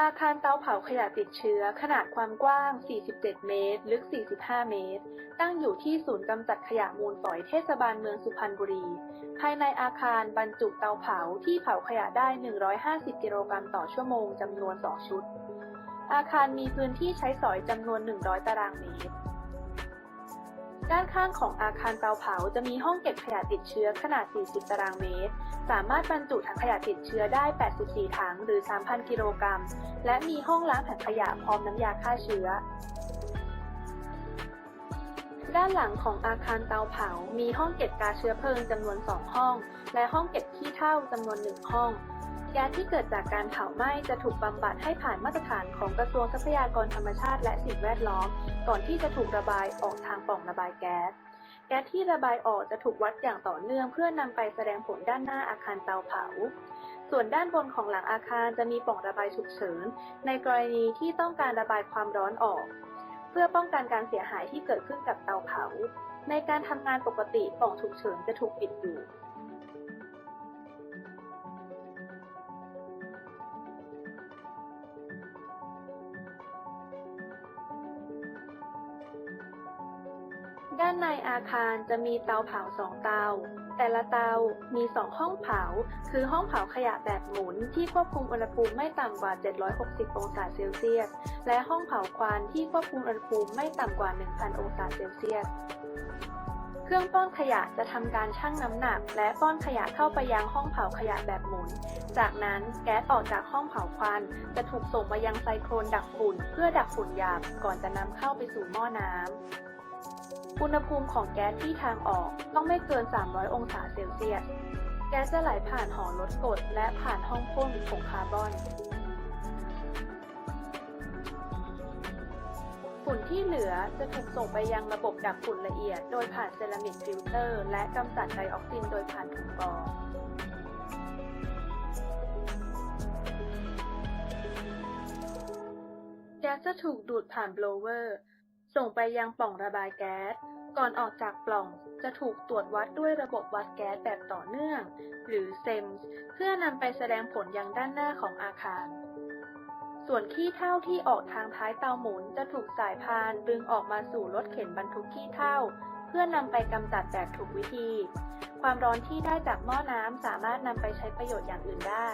อาคารเตาเผาขยะติดเชื้อขนาดความกว้าง 47 เมตร ลึก 45 เมตร ตั้งอยู่ที่ศูนย์กำจัดขยะมูลฝอยเทศบาลเมืองสุพรรณบุรี ภายในอาคารบรรจุเตาเผาที่เผาขยะได้ 150 กิโลกรัมต่อชั่วโมงจำนวน 2 ชุด อาคารมีพื้นที่ใช้สอยจำนวน 100 ตารางเมตร ด้านข้างของอาคารเตาเผาจะมีห้องเก็บขยะติดเชื้อขนาด 40 ตารางเมตร สามารถบรรจุถังขยะติดเชื้อได้ 84 ถังหรือ 3,000 กิโลกรัม และมีห้องล้างถังขยะพร้อมน้ำยาฆ่าเชื้อ ด้านหลังของอาคารเตาเผา มีห้องเก็บก๊าซเชื้อเพลิงจำนวน 2 ห้อง และห้องเก็บขี้เถ้าจำนวน 1 ห้อง แก๊สที่เกิดจากการเผาไหม้จะถูกบำบัดให้ผ่านมาตรฐานของกระทรวงทรัพยากรธรรมชาติและสิ่งแวดล้อม ก่อนที่จะถูกระบายออกทางปล่องระบายแก๊ส แก๊สที่ระบายออกจะถูกวัดอย่างต่อเนื่อง เพื่อนำไปแสดงผลด้านหน้าอาคารเตาเผา ส่วนด้านบนของหลังอาคารจะมีปล่องระบายฉุกเฉิน ในกรณีที่ต้องการระบายความร้อนออก เพื่อป้องกันการเสียหายที่เกิดขึ้นกับเตาเผา ในการทำงานปกติปล่องฉุกเฉินจะถูกปิดอยู่ ด้านในอาคารจะมีเตาเผาสองเตา แต่ละเตามีสองห้องเผา คือห้องเผาขยะแบบหมุนที่ควบคุมอุณหภูมิไม่ต่ำกว่า 760 องศาเซลเซียส และห้องเผาควันที่ควบคุมอุณหภูมิไม่ต่ำกว่า 1,000 องศาเซลเซียสเครื่องป้อนขยะจะทำการชั่งน้ำหนัก และป้อนขยะเข้าไปยังห้องเผาขยะแบบหมุน จากนั้นแก๊สออกจากห้องเผาควัน จะถูกส่งมายังไซโครนดักฝุ่น เพื่อดักฝุ่นหยาบก่อนจะนำเข้าไปสู่หม้อน้ำ อุณหภูมิของแก๊สที่ทางออกต้องไม่เกิน 300 องศาเซลเซียส แก๊สจะไหลผ่านหอลดกรดและผ่านห้องพ่นผงคาร์บอน ฝุ่นที่เหลือจะถูกส่งไปยังระบบดักฝุ่นละเอียด โดยผ่านเซรามิกฟิลเตอร์ และกำจัดไดออกซินโดยผ่านถุงกรองแก๊สจะถูกดูดผ่านโบลเวอร์ ส่งไปยังปล่องระบายแก๊ส ก่อนออกจากปล่องจะถูกตรวจวัดด้วยระบบวัดแก๊สแบบต่อเนื่อง หรือเซมส์เพื่อนำไปแสดงผลยังด้านหน้าของอาคาร ส่วนขี้เถ้าที่ออกทางท้ายเตาหมุนจะถูกสายพานดึงออกมาสู่รถเข็นบรรทุกขี้เถ้าเพื่อนำไปกำจัดแบบถูกวิธี ความร้อนที่ได้จากหม้อน้ำสามารถนำไปใช้ประโยชน์อย่างอื่นได้